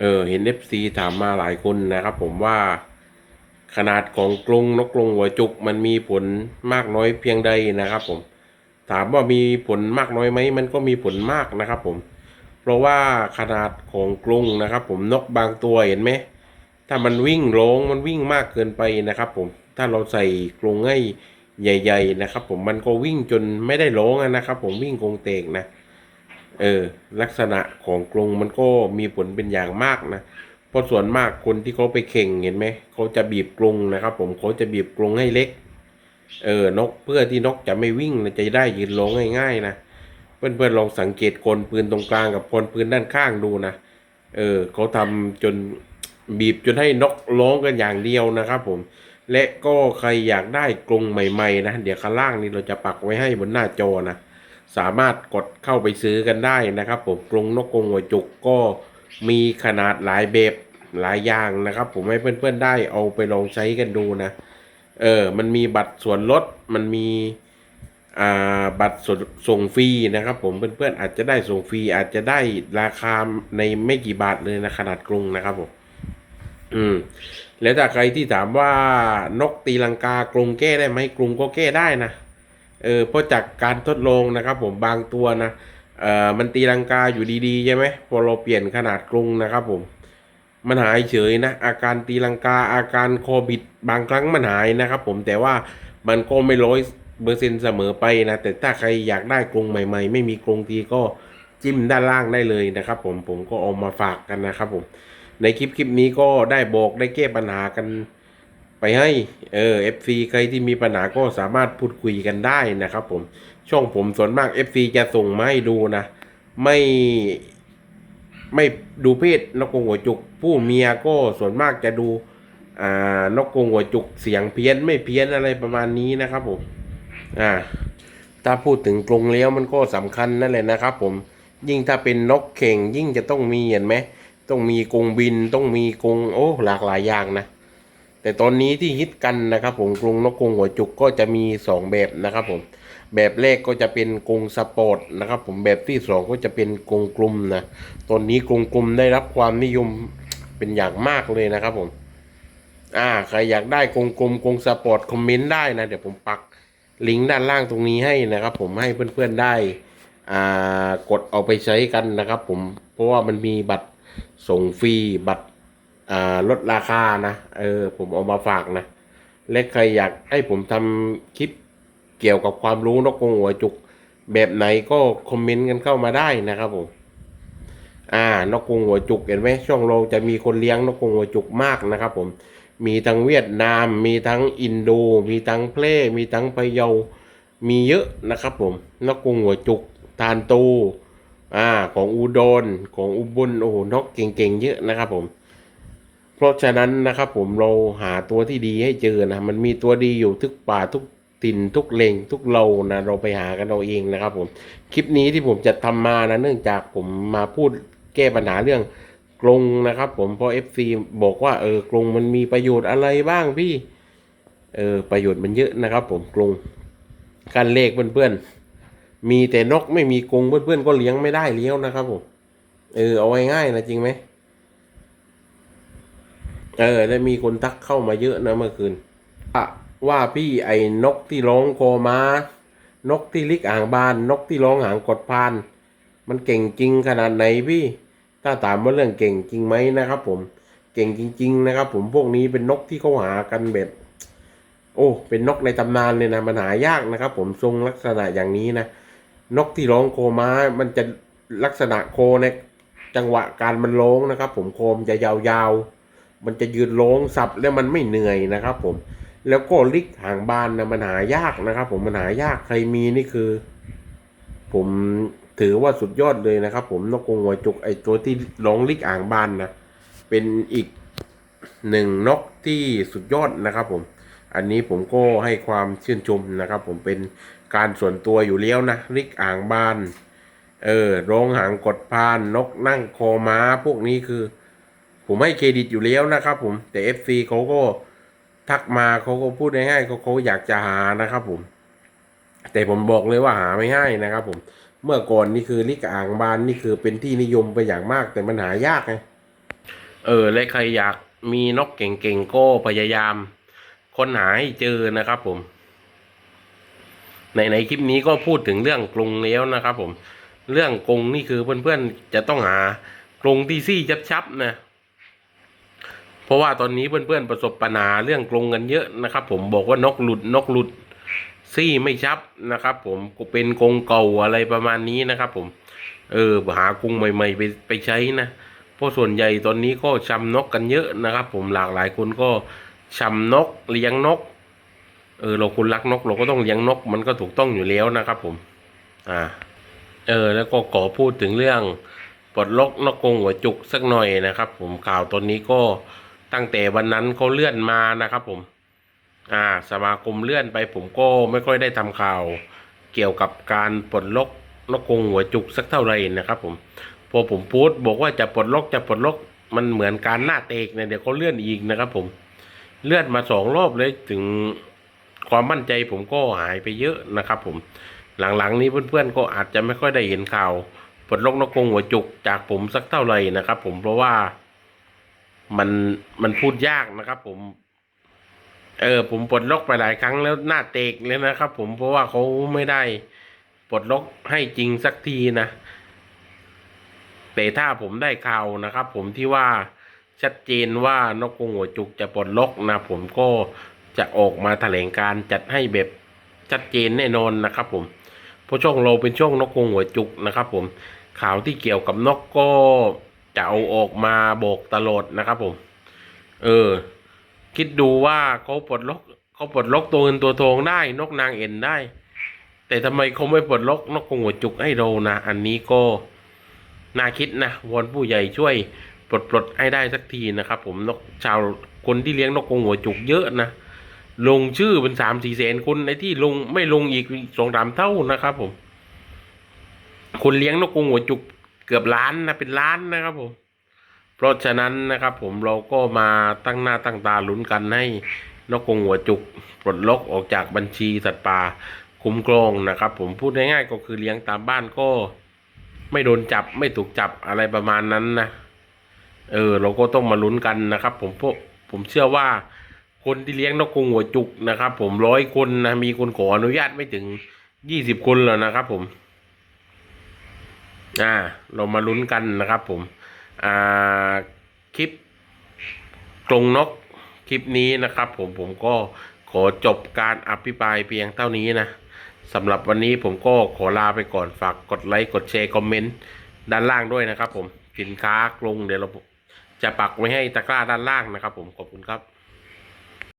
เออเห็นเอฟซีถามมาหลายคนนะครับ ผมว่าขนาดของกรงนกกรงหัวจุกมันมีผลมากน้อยเพียงใดนะครับ ผม ถามว่ามีผลมากน้อยไหมมันก็มีผลมากนะครับ ผม เพราะว่าขนาดของกรงนะครับ ผมนกบางตัวเห็นไหมถ้ามันวิ่งร้องมันวิ่งมากเกินไปนะครับ ผมถ้าเราใส่กรงให้ใหญ่ ๆ นะครับ ผมมันก็วิ่งจนไม่ได้ร้องนะครับ ผมวิ่งกรงเตกนะ เออลักษณะของกรงมันก็มีผลเป็นอย่างมากนะเพราะส่วนมากคนที่เขาไปเข่งเห็นไหมเขาจะบีบกรงนะครับ ผมเขาจะบีบกรงให้เล็ก เออนกเพื่อที่นกจะไม่วิ่งนะจะได้ยืนลงง่าย ๆ นะเพื่อนๆลองสังเกตคนปืนตรงกลางกับคนปืนด้านข้างดูนะเออเขาทำจนบีบจนให้นกร้องกันอย่างเดียวนะครับ ผม และก็ใครอยากได้กรงใหม่ ๆ นะเดี๋ยวข้างล่างนี้เราจะปักไว้ให้บนหน้าจอนะ สามารถกดเข้าไปซื้อกันได้นะครับผมกรงนกกรงหัวจุกก็มีขนาดหลายแบบหลายอย่างนะครับ ผมให้เพื่อนๆได้เอาไปลองใช้กันดูนะ เออ มันมีบัตรส่วนลด มันมี อ่า บัตรส่งส่งฟรีนะครับ ผมเพื่อนๆอาจจะได้ส่งฟรีอาจจะได้ราคาในไม่กี่บาทเลยนะขนาดกรุงนะครับผม อืม แล้วถ้าใครที่ถามว่านกตีลังกากรุงแก้ได้ไหมกรุงก็แก้ได้นะ เออเพราะจากการทดลองนะครับผมบางตัวนะเอ่อมันตีลังกาอยู่ดีๆใช่ไหมพอเราเปลี่ยนขนาดกรุงนะครับผมมันหายเฉยนะ อาการตีลังกาอาการคอบิดบางครั้งมันหายนะครับผมแต่ว่ามันก็ไม่ร้อยเปอร์เซ็นต์เสมอไปนะแต่ถ้าใครอยากได้กรงใหม่ๆ ไม่มีกรงทีก็จิ้มด้านล่างได้เลยนะครับผมผมก็เอามาฝากกันนะครับผมในคลิปคลิปนี้ก็ได้บอกได้แก้ปัญหากัน ไปให้เออ FC ใครที่มีปัญหาก็สามารถพูดคุยกันได้นะครับ ผมช่องผมส่วนมาก FC จะส่งมาให้ดูนะ ไม่ไม่ดูเพศนกกงหัวจุก ผู้เมียก็ส่วนมากจะดูอ่านกกงหัวจุกเสียงเพี้ยนไม่เพี้ยนอะไรประมาณนี้นะครับผมอ่าถ้าพูดถึงกรงแล้วมันก็สำคัญนั่นแหละนะครับ ผมยิ่งถ้าเป็นนกเข่งยิ่งจะต้องมีเห็นไหมต้องมีกรงบินต้องมีกรงโอ้หลากหลายอย่างนะ แต่ตอนนี้ที่ฮิตกันนะครับผมกรงนกกรงหัวจุกก็จะมีสองแบบนะครับผมแบบแรกก็จะเป็นกรงสปอร์ตนะครับผมแบบที่สองก็จะเป็นกรงกลุ่มนะตอนนี้กรงกลุ่มได้รับความนิยมเป็นอย่างมากเลยนะครับผมอ่าใครอยากได้กรงกลุ่มกรงสปอร์ตคอมเมนต์ได้นะเดี๋ยวผมปักลิงก์ด้านล่างตรงนี้ให้นะครับ ผมให้เพื่อนๆได้อ่ากดเอาไปใช้กันนะครับ ผมเพราะว่ามันมีบัตรส่งฟรีบัตร ลดราคานะ เออ ผมเอามาฝากนะ และใครอยากให้ผมทำคลิปเกี่ยวกับความรู้นกกรงหัวจุก แบบไหนก็คอมเมนต์กันเข้ามาได้นะครับผม อ่านกกรงหัวจุกเห็นไหมช่องเราจะมีคนเลี้ยงนกกรงหัวจุกมากนะครับผม มีทั้งเวียดนาม มีทั้งอินโด มีทั้งเพลมีทั้งพะเยา มีเยอะนะครับผม นกกรงหัวจุก ทานตู อ่า ของอุดร ของอุบล โอ้โห นกเก่งๆ เยอะนะครับผม เพราะฉะนั้นนะครับผมเราหาตัวที่ดีให้เจอนะมันมีตัวดีอยู่ทุกป่าทุกถิ่นทุกเลงทุกเรานะเราไปหากันเราเองนะครับผมคลิปนี้ที่ผมจะทำมานะเนื่องจากผมมาพูดแก้ปัญหาเรื่องกรงนะครับผมเพราะ FC บอกว่าเออกรงมันมีประโยชน์อะไรบ้างพี่เออประโยชน์มันเยอะนะครับ ผมกรงการเลขเพื่อนๆมีแต่นกไม่มีกรงเพื่อนๆก็เลี้ยงไม่ได้เลี้ยวนะครับผมเออเอาไว้ง่ายนะจริงไหม เออได้มีคนทักเข้ามาเยอะนะเมื่อคืนว่าว่าพี่ไอ้นกที่ร้องโคมา นกที่ลิกอ่างบาน นกที่ร้องหางกดพาน มันเก่งจริงขนาดไหนพี่ ถ้าถามว่าเรื่องเก่งจริงไหมนะครับ ผม เก่งจริง ๆ นะครับ ผมพวกนี้เป็นนกที่เขาหากันแบบโอ้เป็นนกในตำนานเลยนะมันหายากนะครับ ผมทรงลักษณะอย่างนี้นะนกที่ร้องโคม้ามันจะลักษณะโคในจังหวะการมันร้องนะครับ ผมโคมจะยาวๆ มันจะยืนร้องสับแล้วมันไม่เหนื่อยนะครับ ผม แล้วก็ลิกหางบานนะมันหายากนะครับ ผมมันหายากใครมีนี่คือ ผมถือว่าสุดยอดเลยนะครับ ผมนกกงหัวจุกไอตัวที่ร้องลิกอ่างบานนะเป็นอีกหนึ่งนกที่สุดยอดนะครับ ผม อันนี้ผมก็ให้ความชื่นชมนะครับ ผมเป็นการส่วนตัวอยู่แล้วนะลิกอ่างบาน เออร้องหางกดพาน นกนั่งคอม้า พวกนี้คือ ผมให้เครดิตอยู่แล้วนะครับ ผมแต่ FC เขาก็ทักมาเขาก็พูดง่ายๆเขาเขาอยากจะหานะครับ ผม แต่ผมบอกเลยว่าหาไม่ให้นะครับ ผม เมื่อก่อนนี่คือลิกอ่างบานนี่คือเป็นที่นิยมไปอย่างมาก แต่มันหายากไงเออและใครอยากมีนกเก่งๆก็พยายามค้นหาให้เจอนะครับผม ในในคลิปนี้ก็พูดถึงเรื่องกรงแล้วนะครับ ผม เรื่องกรงนี่คือเพื่อนๆจะต้องหากรงที่ซี่ชับๆนะ เพราะว่าตอนนี้เพื่อนๆประสบปัญหาเรื่องกรงกันเยอะนะครับ ผมบอกว่านกหลุดนกหลุดซี่ไม่ชับนะครับ ผมเป็นกรงเก่าอะไรประมาณนี้นะครับ ผม เออหากรงใหม่ ๆ ไปไปใช้นะเพราะส่วนใหญ่ตอนนี้ก็ชำนกกันเยอะนะครับ ผมหลากหลายคนก็ชำนกเลี้ยงนก เออเราคุณรักนก เราก็ต้องเลี้ยงนก มันก็ถูกต้องอยู่แล้วนะครับ ผม อ่า เออ แล้วก็ขอพูดถึงเรื่องปลดล็อกนกกรงหัวจุกสักหน่อยนะครับ ผมข่าวตอนนี้ก็ ตั้งแต่วันนั้นเขาเลื่อนมานะครับผม อ่า สมาคมเลื่อนไปผมก็ไม่ค่อยได้ทำข่าว เกี่ยวกับการปลดล็อกนกกงหัวจุกสักเท่าไหร่นะครับผมพอผมพูดบอกว่าจะปลดล็อกจะปลดล็อกมันเหมือนการหน้าเตกเนี่ยเดี๋ยวเขาเลื่อนอีกนะครับผม เลื่อนมาสองรอบเลยถึงความมั่นใจผมก็หายไปเยอะนะครับผม หลังๆนี้เพื่อนๆก็อาจจะไม่ค่อยได้เห็นข่าวปลดล็อกนกกงหัวจุกจากผมสักเท่าไหร่นะครับผมเพราะว่า มันมันพูดยากนะครับผม เออ ผมปลดล็อกไปหลายครั้งแล้วหน้าเตกเลยนะครับ ผมเพราะว่าเขาไม่ได้ปลดล็อกให้จริงสักทีนะแต่ถ้าผมได้ข่าวนะครับ ผมที่ว่าชัดเจนว่านกกงหัวจุกจะปลดล็อกนะผมก็จะออกมาแถลงการจัดให้แบบชัดเจนแน่นอนนะครับ ผมเพราะช่วงเราเป็นช่วงนกกงหัวจุกนะครับ ผมข่าวที่เกี่ยวกับนกก็ จะเอาออกมาโบกตลอดนะครับผม เออ คิดดูว่าเขาปลดล็อกเขาปลดล็อกตัวเงินตัวทองได้ นกนางเอ็นได้ แต่ทำไมเขาไม่ปลดล็อกนกกงหัวจุกให้เรานะ อันนี้ก็น่าคิดนะวอนผู้ใหญ่ช่วยปลดปลดให้ได้สักทีนะครับ ผมนกชาวคนที่เลี้ยงนกกงหัวจุกเยอะนะลงชื่อเป็นสามสี่แสนคนในที่ลงไม่ลงอีกสองสามเท่านะครับผม คนเลี้ยงนกกงหัวจุก เกือบล้านนะเป็นล้านนะครับผม เพราะฉะนั้นนะครับผมเราก็มาตั้งหน้าตั้งตาลุ้นกันให้นกกงหัวจุกปลดล็อกออกจากบัญชีสัตว์ป่าคุ้มครองนะครับ ผมพูดง่ายๆก็คือเลี้ยงตามบ้านก็ ไม่โดนจับไม่ถูกจับอะไรประมาณนั้นนะเออ เราก็ต้องมาลุ้นกันนะครับ ผมพวกผมเชื่อว่า คนที่เลี้ยงนกกงหัวจุกนะครับ ผมร้อยคนนะมีคนขออนุญาตไม่ถึงยี่สิบคนแล้วนะครับ ผม อ่าเรามาลุ้นกันนะครับผม อ่าคลิปกรงนกคลิปนี้นะครับผมผมก็ขอจบการอภิปรายเพียงเท่านี้นะสำหรับวันนี้ผมก็ขอลาไปก่อนฝากกดไลค์กดแชร์คอมเมนต์ด้านล่างด้วยนะครับผมสินค้ากรงเดี๋ยวเราจะปักไว้ให้ตะกร้าด้านล่างนะครับผมขอบคุณครับ